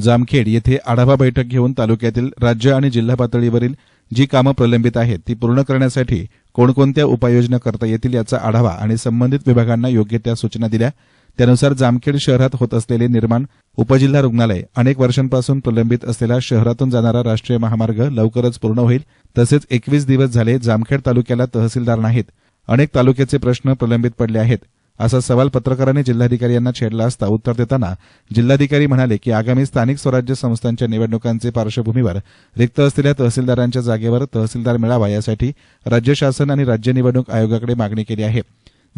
जामखेड येथे आढावा बैठक घेऊन तालुक्यातील राज्य आणि जिल्हा पातळीवरील जी कामं प्रलंबित आहेत ती पूर्ण करण्यासाठी कोणकोणत्या उपाययोजना करता येतील याचा आढावा आणि संबंधित विभागांना योग्य त्या सूचना दिल्या. त्यानुसार जामखेड शहरात होत असलेले निर्माण उपजिल्हा रुग्णालय अनेक वर्षांपासून प्रलंबित असलेला शहरातून जाणारा राष्ट्रीय महामार्ग लवकरच पूर्ण होईल. तसेच एकवीस दिवस झाले जामखेड तालुक्याला तहसीलदार नाहीत. अनेक तालुक्याचे प्रश्न प्रलंबित पडले आहेत. असा सवाल पत्रकारांनी जिल्हाधिकारी यांना छेडला असता उत्तर देताना जिल्हाधिकारी म्हणाले की आगामी स्थानिक स्वराज्य संस्थांच्या निवडणुकांचे पार्श्वभूमीवर रिक्त असलेल्या तहसीलदारांच्या जागेवर तहसीलदार मिळावा यासाठी राज्य शासन आणि राज्य निवडणूक आयोगाकडे मागणी केली आहे.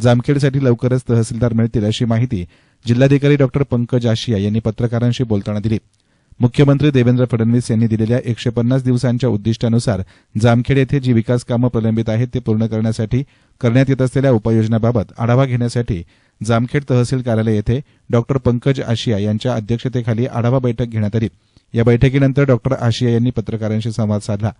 जामखेडसाठी लवकरच तहसीलदार मिळतील अशी माहिती जिल्हाधिकारी डॉक्टर पंकज आशिया यांनी पत्रकारांशी बोलताना दिली. मुख्यमंत्री देवेंद्र फडणवीस यांनी दिलेल्या एकशे पन्नास दिवसांच्या उद्दिष्टानुसार जामखेड येथे जी विकास कामं प्रलंबित आहेत ते पूर्ण करण्यासाठी करण्यात येत असलेल्या उपाययोजनाबाबत आढावा घेण्यासाठी जामखेड तहसील कार्यालय येथे डॉक्टर पंकज आशिया यांच्या अध्यक्षतेखाली आढावा बैठक घेण्यात आली. या बैठकीनंतर डॉक्टर आशिया यांनी पत्रकारांशी संवाद साधला.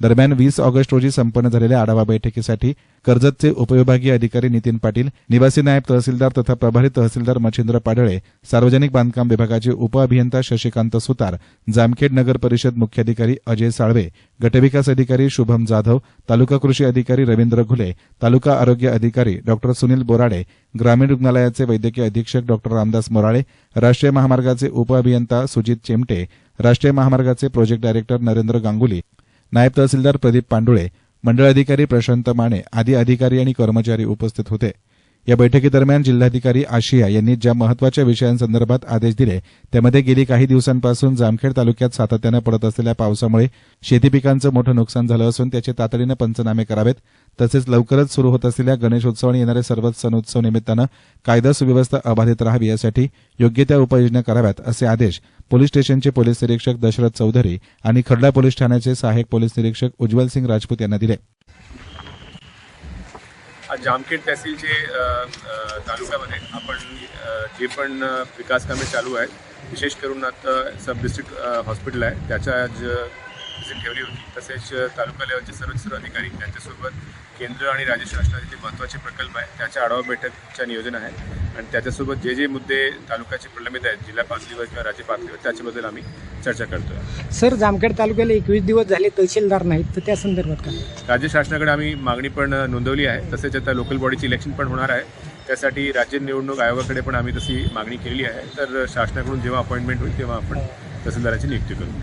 दरम्यान वीस ऑगस्ट रोजी संपन्न झालेल्या आढावा बैठकीसाठी कर्जतचे उपविभागीय अधिकारी नितीन पाटील निवासी नायब तहसीलदार तथा प्रभारी तहसीलदार मच्छिंद्र पाडळे सार्वजनिक बांधकाम विभागाचे उपअभियंता शशिकांत सुतार जामखेड नगर परिषद मुख्याधिकारी अजय साळवे गटविकास अधिकारी शुभम जाधव तालुका कृषी अधिकारी रवींद्र घुले तालुका आरोग्य अधिकारी डॉक्टर सुनील बोराडे ग्रामीण रुग्णालयाचे वैद्यकीय अधीक्षक डॉक्टर रामदास मोराळे राष्ट्रीय महामार्गाचे उपअभियंता सुजित चेमटे राष्ट्रीय महामार्गाचे प्रोजेक्ट डायरेक्टर नरेंद्र गांगुली नायब तहसीलदार प्रदीप पांडुळे मंडळ अधिकारी प्रशांत माने आदी अधिकारी आणि कर्मचारी उपस्थित होते. या बैठकीदरम्यान जिल्हाधिकारी आशिया यांनी ज्या महत्त्वाच्या विषयांसंदर्भात आदेश दिले त्यामध्ये गेली काही दिवसांपासून जामखेड तालुक्यात सातत्यानं पडत असलेल्या पावसामुळे शेती पिकांचं मोठं नुकसान झालं असून त्याचे तातडीनं पंचनामे करावेत. तसेच लवकरच सुरू होत असलेल्या गणेशोत्सव आणि येणारे सर्वच सणोत्सव निमित्तानं कायदा सुव्यवस्था अबाधित राहावी यासाठी योग्य त्या उपाययोजना कराव्यात असे आदेश पोलीस स्टेशनचे पोलीस निरीक्षक दशरथ चौधरी आणि खर्डा पोलीस ठाण्याचे सहाय्यक पोलीस निरीक्षक उज्ज्वल सिंग राजपूत यांना दिले. आज जामखेड तहसीलचे तालुक्यामध्ये आपण जे पण विकास कामे चालू आहेत विशेष करून आता सब डिस्ट्रिक्ट हॉस्पिटल आहे त्याच्या आज व्हिजिट ठेवली होती. तसेच तालुका लेवलचे सर्व सर्व अधिकारी त्यांच्यासोबत केंद्र आणि राज्य शासनाचे जे महत्त्वाचे प्रकल्प आहे त्याच्या आढावा बैठकच्या नियोजन आहे आणि त्याच्यासोबत जे जे मुद्दे तालुक्याचे प्रलंबित आहेत जिल्हा पातळीवर किंवा राज्य पातळीवर त्याच्याबद्दल आम्ही चर्चा करतोय. सर जामखेड तालुक्याला एकवीस दिवस झाले तहसीलदार नाहीत तर त्या संदर्भात काय? राज्य शासनाकडे आम्ही मागणी पण नोंदवली आहे. तसेच आता लोकल बॉडीची इलेक्शन पण होणार आहे. त्यासाठी राज्य निवडणूक आयोगाकडे पण आम्ही तशी मागणी केलेली आहे. तर शासनाकडून जेव्हा अपॉइंटमेंट होईल तेव्हा आपण तहसीलदाराची नियुक्ती करू.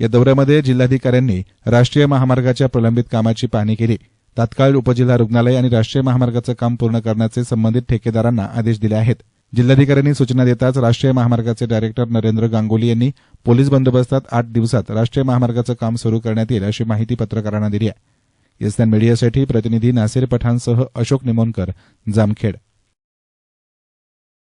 या दौऱ्यामध्ये जिल्हाधिकाऱ्यांनी राष्ट्रीय महामार्गाच्या प्रलंबित कामाची पाहणी केली. तात्काळ उपजिल्हा रुग्णालय आणि राष्ट्रीय महामार्गाचं काम पूर्ण करण्याचे संबंधित ठेकेदारांना आदेश दिले आहेत. जिल्हाधिकाऱ्यांनी सूचना देताच राष्ट्रीय महामार्गाचे डायरेक्टर नरेंद्र गांगुली यांनी पोलीस बंदोबस्तात आठ दिवसात राष्ट्रीय महामार्गाचं काम सुरू करण्यात येईल अशी माहिती पत्रकारांना दिली आहे. एसएन मीडियासाठी प्रतिनिधी नासिर पठाणसह अशोक निमोनकर जामखेड.